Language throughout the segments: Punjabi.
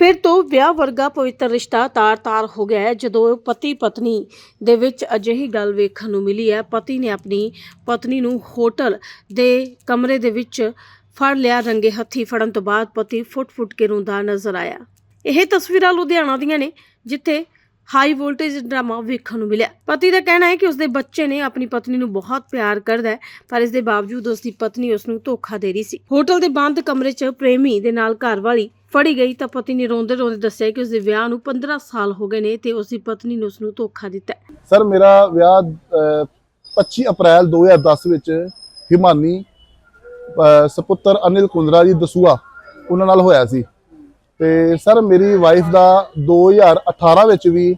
ਫਿਰ ਤੋਂ ਵਿਆਹ ਵਰਗਾ ਪਵਿੱਤਰ ਰਿਸ਼ਤਾ ਤਾਰ-ਤਾਰ ਹੋ ਗਿਆ ਹੈ, ਜਦੋਂ ਪਤੀ ਪਤਨੀ ਦੇ ਵਿੱਚ ਅਜਿਹੀ ਗੱਲ ਵੇਖਣ ਨੂੰ ਮਿਲੀ ਹੈ। ਪਤੀ ਨੇ ਆਪਣੀ ਪਤਨੀ ਨੂੰ ਹੋਟਲ ਦੇ ਕਮਰੇ ਦੇ ਵਿੱਚ ਫੜ ਲਿਆ, ਰੰਗੇ ਹੱਥੀ ਫੜਨ ਤੋਂ ਬਾਅਦ ਪਤੀ ਫੁੱਟ-ਫੁੱਟ ਕੇ ਰੋਂਦਾ ਨਜ਼ਰ ਆਇਆ। ਇਹ ਤਸਵੀਰਾਂ ਲੁਧਿਆਣਾ ਦੀਆਂ ਨੇ, ਜਿੱਥੇ ਹਾਈ ਵੋਲਟੇਜ ਡਰਾਮਾ ਵੇਖਣ ਨੂੰ ਮਿਲਿਆ। ਪਤੀ ਦਾ ਕਹਿਣਾ ਹੈ ਕਿ ਉਸਦੇ ਬੱਚੇ ਨੇ ਆਪਣੀ ਪਤਨੀ ਨੂੰ ਬਹੁਤ ਪਿਆਰ ਕਰਦਾ ਹੈ, ਪਰ ਇਸ ਦੇ ਬਾਵਜੂਦ ਉਸਦੀ ਪਤਨੀ ਉਸ ਨੂੰ ਧੋਖਾ ਦੇ ਰਹੀ ਸੀ। ਹੋਟਲ ਦੇ ਬੰਦ ਕਮਰੇ 'ਚ ਪ੍ਰੇਮੀ ਦੇ ਨਾਲ ਘਰਵਾਲੀ ਫੜੀ ਗਈ ਤਾਂ ਪਤੀ ਨੇ ਰੋਂਦੇ ਰੋਂਦੇ ਦੱਸਿਆ ਕਿ ਉਸਦੇ ਵਿਆਹ ਨੂੰ 15 ਸਾਲ ਹੋ ਗਏ ਨੇ ਤੇ ਉਸਦੀ ਪਤਨੀ ਨੇ ਉਸ ਨੂੰ ਧੋਖਾ ਦਿੱਤਾ ਹੈ। ਸਰ ਮੇਰਾ ਵਿਆਹ ਅਹ, 25 ਅਪ੍ਰੈਲ 2010 ਵਿੱਚ ਹਿਮਾਨੀ ਅਹ, ਸਪੁੱਤਰ ਅਨਿਲ ਕੁੰਦਰਾ ਜੀ ਦਸੂਆ ਉਹਨਾਂ ਨਾਲ ਹੋਇਆ ਸੀ। ਤੇ ਸਰ ਮੇਰੀ ਵਾਈਫ ਦਾ 2018 ਵਿੱਚ ਵੀ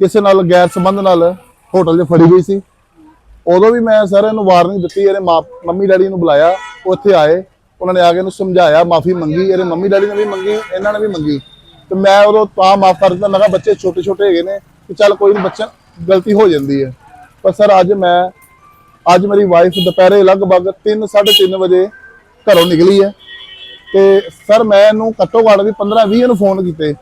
ਕਿਸੇ ਨਾਲ ਗੈਰ ਸੰਬੰਧ ਨਾਲ ਹੋਟਲ 'ਚ ਫੜੀ ਗਈ ਸੀ। ਉਦੋਂ ਵੀ ਮੈਂ ਸਰ ਇਹਨੂੰ ਵਾਰਨਿੰਗ ਦਿੱਤੀ ਇਹਦੇ ਮਾਂ ਮੰਮੀ ਡੈਡੀ ਨੂੰ ਬੁਲਾਇਆ ਉਹ ਇੱਥੇ ਆਏ। ਉਹਨਾਂ ਨੇ ਆ ਕੇ ਇਹਨੂੰ ਸਮਝਾਇਆ, ਮਾਫੀ ਮੰਗੀ, ਇਹਦੇ ਮੰਮੀ ਡੈਡੀ ਨੇ ਵੀ ਮੰਗੀ, ਇਹਨਾਂ ਨੇ ਵੀ ਮੰਗੀ। ਤੇ ਮੈਂ ਉਦੋਂ ਤਾਂ ਮਾਫ ਕਰ ਦਿੱਤਾ, ਮੈਂ ਕਿਹਾ ਬੱਚੇ ਛੋਟੇ ਛੋਟੇ ਹੈਗੇ ਨੇ ਕਿ ਚੱਲ ਕੋਈ ਨਹੀਂ ਬੱਚਾ ਗਲਤੀ ਹੋ ਜਾਂਦੀ ਹੈ। ਪਰ ਸਰ, ਅੱਜ ਮੈਂ, ਅੱਜ ਮੇਰੀ ਵਾਈਫ ਦੁਪਹਿਰੇ ਲਗਭਗ 3:30 ਵਜੇ ਘਰੋਂ ਨਿਕਲੀ ਹੈ। ਤੇ ਸਰ, ਮੈਂ ਇਹਨੂੰ ਘੱਟੋ ਘੱਟ ਵੀ 15-20 ਨੂੰ ਫੋਨ ਕੀਤੇ।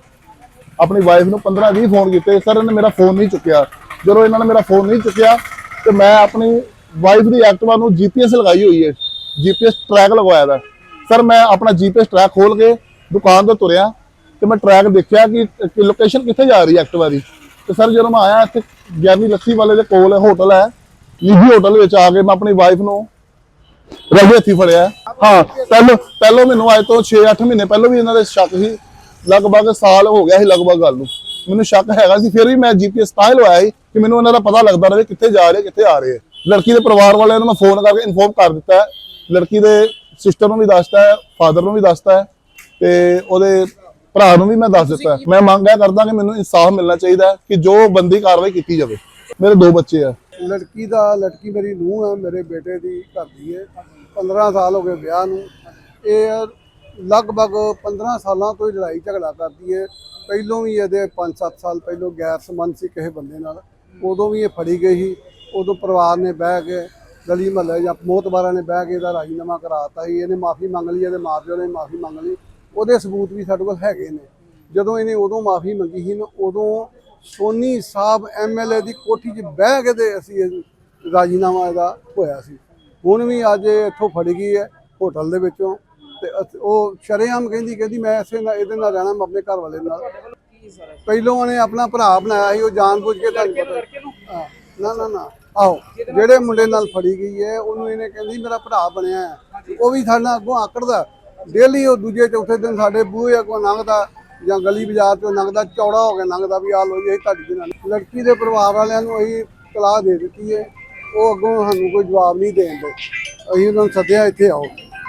ਆਪਣੀ ਵਾਈਫ ਨੂੰ 15-20 ਫੋਨ ਕੀਤੇ। ਸਰ, ਇਹਨੇ ਮੇਰਾ ਫੋਨ ਨਹੀਂ ਚੁੱਕਿਆ। ਜਦੋਂ ਇਹਨਾਂ ਨੇ ਮੇਰਾ ਫੋਨ ਨਹੀਂ ਚੁੱਕਿਆ, ਤੇ ਮੈਂ ਆਪਣੀ ਵਾਈਫ ਦੀ ਐਕਟਿਵਾ ਨੂੰ ਜੀਪੀਐਸ ਲਗਾਈ ਹੋਈ ਹੈ। ਜੀਪੀਐਸ ਟਰੈਕ ਲਗਵਾਇਆ ਦਾ। ਸਰ ਮੈਂ ਆਪਣਾ ਜੀਪੀਐਸ ਟਰੈਕ ਖੋਲ ਕੇ ਦੁਕਾਨ ਤੋਂ ਤੁਰਿਆ ਤੇ ਮੈਂ ਟਰੈਕ ਦੇਖਿਆ ਕਿ ਲੋਕੇਸ਼ਨ ਕਿੱਥੇ ਜਾ ਰਹੀ ਹੈ ਐਕਟਿਵਾ ਦੀ। ਤੇ ਸਰ ਜਦੋਂ ਮੈਂ ਆਇਆ ਇੱਥੇ ਗਿਆਨੀ ਲੱਸੀ ਵਾਲੇ ਦੇ ਕੋਲ ਹੋਟਲ ਹੈ ਨਿੱਜੀ ਹੋਟਲ ਵਿੱਚ ਆ ਕੇ ਮੈਂ ਆਪਣੀ ਵਾਈਫ ਨੂੰ ਰਗੇ ਹੱਥੀ ਫੜਿਆ। ਹਾਂ, ਪਹਿਲਾਂ ਪਹਿਲਾਂ ਮੈਨੂੰ ਅੱਜ ਤੋਂ 6-8 ਮਹੀਨੇ ਪਹਿਲਾਂ ਵੀ ਇਹਨਾਂ ਦੇ ਸ਼ੱਕ ਸੀ। ਲਗਭਗ ਸਾਲ ਹੋ ਗਿਆ ਸੀ ਲਗਭਗ ਗੱਲ ਨੂੰ। ਮੈਨੂੰ ਸ਼ੱਕ ਹੈਗਾ ਸੀ, ਫਿਰ ਵੀ ਮੈਂ ਜੀਪੀਐਸ ਤਾਂ ਹੀ ਲਵਾਇਆ ਸੀ ਕਿ ਮੈਨੂੰ ਇਹਨਾਂ ਦਾ ਪਤਾ ਲੱਗਦਾ ਰਹੇ ਕਿੱਥੇ ਜਾ ਰਹੇ, ਕਿੱਥੇ ਆ ਰਹੇ। ਲੜਕੀ ਦੇ ਪਰਿਵਾਰ ਵਾਲਿਆਂ ਨੂੰ ਮੈਂ ਫੋਨ ਕਰਕੇ ਇਨਫੋਰਮ ਕਰ ਦਿੱਤਾ। ਲੜਕੀ ਦੇ ਸਿਸਟਰ ਨੂੰ ਵੀ ਦੱਸਤਾ ਹੈ ਫਾਦਰ ਨੂੰ ਵੀ ਦੱਸਤਾ ਹੈ ਤੇ ਉਹਦੇ ਭਰਾ ਨੂੰ ਵੀ ਮੈਂ ਦੱਸ ਦਿੱਤਾ ਮੈਂ ਮੰਗ ਇਹ ਕਰਦਾ ਕਿ ਮੈਨੂੰ ਇਨਸਾਫ ਮਿਲਣਾ ਚਾਹੀਦਾ ਹੈ ਕਿ ਜੋ ਬੰਦੀ ਕਾਰਵਾਈ ਕੀਤੀ ਜਾਵੇ। ਮੇਰੇ ਦੋ ਬੱਚੇ ਆ। ਲੜਕੀ ਦਾ, ਲੜਕੀ ਮੇਰੀ ਨੂੰਹ ਹੈ, ਮੇਰੇ ਬੇਟੇ ਦੀ ਘਰ ਦੀ ਹੈ। 15 ਸਾਲ ਹੋ ਗਏ ਵਿਆਹ ਨੂੰ। ਇਹ ਲਗਭਗ 15 ਸਾਲਾਂ ਤੋਂ ਹੀ ਲੜਾਈ ਝਗੜਾ ਕਰਦੀ ਹੈ। ਪਹਿਲੋਂ ਵੀ ਇਹਦੇ 5-7 ਸਾਲ ਪਹਿਲੋਂ ਗੈਰ ਸੰਬੰਧ ਸੀ ਕਿਸੇ ਬੰਦੇ ਨਾਲ। ਉਦੋਂ ਵੀ ਇਹ ਫੜੀ ਗਈ ਸੀ। ਉਦੋਂ ਪਰਿਵਾਰ ਨੇ ਬਹਿ ਕੇ ਗਲੀ ਮਹੱਲੇ ਜਾਂ ਮੋਤਬਾਰਾਂ ਨੇ ਬਹਿ ਕੇ ਇਹਦਾ ਰਾਜੀਨਾਮਾ ਕਰਾਤਾ ਸੀ ਇਹਨੇ ਮਾਫੀ ਮੰਗ ਲਈ ਇਹਦੇ ਮਾਪਿਓ ਨੇ ਮਾਫੀ ਮੰਗ ਲਈ। ਉਹਦੇ ਸਬੂਤ ਵੀ ਸਾਡੇ ਕੋਲ ਹੈਗੇ ਨੇ। ਜਦੋਂ ਇਹਨੇ ਉਦੋਂ ਮਾਫੀ ਮੰਗੀ ਸੀ ਨਾ ਉਦੋਂ ਸੋਨੀ ਸਾਹਿਬ ਐਮਐਲਏ ਦੀ ਕੋਠੀ 'ਚ ਬਹਿ ਕੇ ਤੇ ਅਸੀਂ ਇਹ ਰਾਜੀਨਾਮਾ ਇਹਦਾ ਹੋਇਆ ਸੀ। ਹੁਣ ਵੀ ਅੱਜ ਇੱਥੋਂ ਫੜ ਗਈ ਹੈ ਹੋਟਲ ਦੇ ਵਿੱਚੋਂ ਤੇ ਉਹ ਸ਼ਰੇਆਮ ਕਹਿੰਦੀ ਕਹਿੰਦੀ ਮੈਂ ਇਸੇ ਨਾਲ ਇਹਦੇ ਨਾਲ ਰਹਿਣਾ ਮੈਂ ਆਪਣੇ ਘਰ ਵਾਲੇ ਨਾਲ। ਪਹਿਲੋਂ ਉਹਨੇ ਆਪਣਾ ਭਰਾ ਬਣਾਇਆ ਸੀ ਉਹ ਜਾਣਬੁੱਝ ਕੇ ਤੁਹਾਨੂੰ ਪਤਾ ਨਾ ਨਾ ਨਾ। ਆਓ, ਜਿਹੜੇ ਮੁੰਡੇ ਨਾਲ ਫੜੀ ਗਈ ਹੈ, ਉਹਨੂੰ ਇਹਨੇ ਕਹਿੰਦੀ, ਮੇਰਾ ਭਰਾ ਬਣਿਆ ਹੈ। ਉਹ ਵੀ ਸਾਡੇ ਨਾਲ ਅੱਗੋਂ ਆਕੜਦਾ। ਡੇਲੀ ਉਹ ਦੂਜੇ ਚੌਥੇ ਦਿਨ ਸਾਡੇ ਬੂਹੇ ਅੱਗੋਂ ਲੰਘਦਾ ਜਾਂ ਗਲੀ ਬਾਜ਼ਾਰ ਚੋਂ ਲੰਘਦਾ, ਚੌੜਾ ਹੋ ਕੇ ਲੰਘਦਾ ਵੀ, ਆ ਲੋ ਜੀ, ਇਹ ਤੁਹਾਡੀ ਜਨਾਨੀ ਲੜਕੀ ਦੇ ਪਰਿਵਾਰ ਵਾਲਿਆਂ ਨੂੰ ਅਸੀਂ ਤਲਾਹ ਦੇ ਦਿੱਤੀ ਹੈ। ਉਹ ਅੱਗੋਂ ਸਾਨੂੰ ਕੋਈ ਜਵਾਬ ਨਹੀਂ ਦੇਣ ਦੇ। ਅਸੀਂ ਉਹਨਾਂ ਨੂੰ ਸੱਦਿਆ, ਇੱਥੇ ਆਓ।